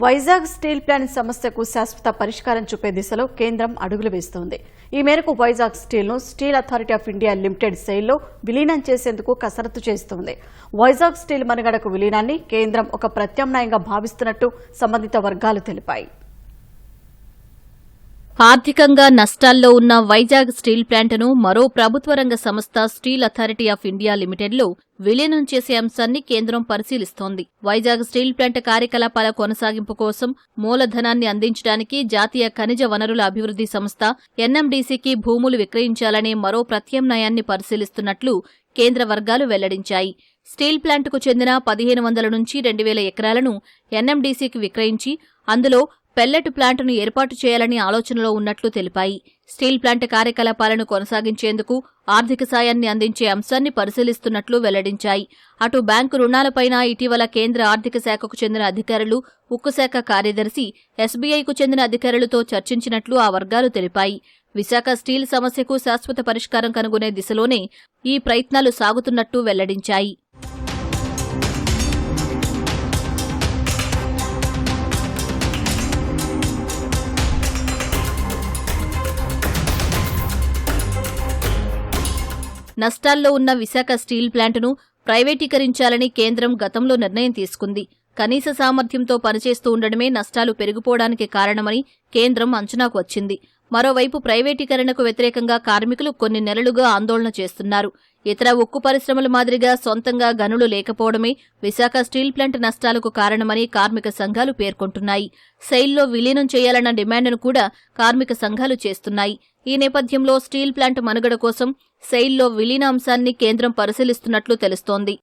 Vizag steel plant సమస్యకు శాశ్వత పరిష్కారం చూపే దిశలో కేంద్రం అడుగులు వేస్తోంది. ఈ మేరకు Vizag స్టీల్ను Steel Authority of India Limited సెయిల్లో విలీనం చేసేందుకు కసరత్తు చేస్తోంది. వైజాగ్ స్టీల్ మనుగడకు విలీనాన్ని కేంద్రం ఒక ప్రత్యామ్నాయంగా భావిస్తున్నట్టు సంబంధిత వర్గాలు తెలిపాయి. ఆర్థికంగా నష్టాల్లో ఉన్న వైజాగ్ స్టీల్ ప్లాంట్ను మరో ప్రభుత్వ రంగ సంస్థ స్టీల్ అథారిటీ ఆఫ్ ఇండియా లిమిటెడ్లో విలీనం చేసే అంశాన్ని కేంద్రం పరిశీలిస్తోంది. వైజాగ్ స్టీల్ ప్లాంట్ కార్యకలాపాల కొనసాగింపు కోసం మూలధనాన్ని అందించడానికి జాతీయ ఖనిజ వనరుల అభివృద్ధి సంస్థ ఎన్ఎండీసీకి భూములు విక్రయించాలనే మరో ప్రత్యామ్నాయాన్ని పరిశీలిస్తున్నట్లు కేంద్ర వర్గాలు వెల్లడించాయి. స్టీల్ ప్లాంట్కు చెందిన పదిహేను వందల నుంచి రెండు వేల ఎకరాలను ఎన్ఎండీసీకి విక్రయించి అందులో పెల్లెట్ ప్లాంటును ఏర్పాటు చేయాలని ఆలోచనలో ఉన్నట్లు తెలిపాయి. స్టీల్ ప్లాంట్ కార్యకలాపాలను కొనసాగించేందుకు ఆర్థిక సాయాన్ని అందించే అంశాన్ని పరిశీలిస్తున్నట్లు వెల్లడించాయి. అటు బ్యాంకు రుణాలపైన ఇటీవల కేంద్ర ఆర్థిక శాఖకు చెందిన అధికారులు ఉక్కు శాఖ కార్యదర్శి ఎస్బీఐకు చెందిన అధికారులతో చర్చించినట్లు ఆ వర్గాలు తెలిపాయి. విశాఖ స్టీల్ సమస్యకు శాశ్వత పరిష్కారం కనుగొనే దిశలోనే ఈ ప్రయత్నాలు సాగుతున్నట్టు వెల్లడించాయి. నష్టాల్లో ఉన్న విశాఖ స్టీల్ ప్లాంటును ప్రైవేటీకరించాలని కేంద్రం గతంలో నిర్ణయం తీసుకుంది. కనీస సామర్థ్యంతో పనిచేస్తూ ఉండడమే నష్టాలు పెరిగిపోవడానికి కారణమని కేంద్రం అంచనాకు వచ్చింది. మరోవైపు ప్రైవేటీకరణకు వ్యతిరేకంగా కార్మికులు కొన్ని నెలలుగా ఆందోళన చేస్తున్నారు. ఇతర ఉక్కు పరిశ్రమల మాదిరిగా సొంతంగా గనులు లేకపోవడమే విశాఖ స్టీల్ ప్లాంట్ నష్టాలకు కారణమని కార్మిక సంఘాలు పేర్కొంటున్నాయి. శైల్లో విలీనం చేయాలన్న డిమాండ్ను కూడా కార్మిక సంఘాలు చేస్తున్నాయి. ఈ నేపథ్యంలో స్టీల్ ప్లాంట్ మనుగడ కోసం శైల్లో విలీన అంశాన్ని కేంద్రం పరిశీలిస్తున్నట్లు తెలుస్తోంది.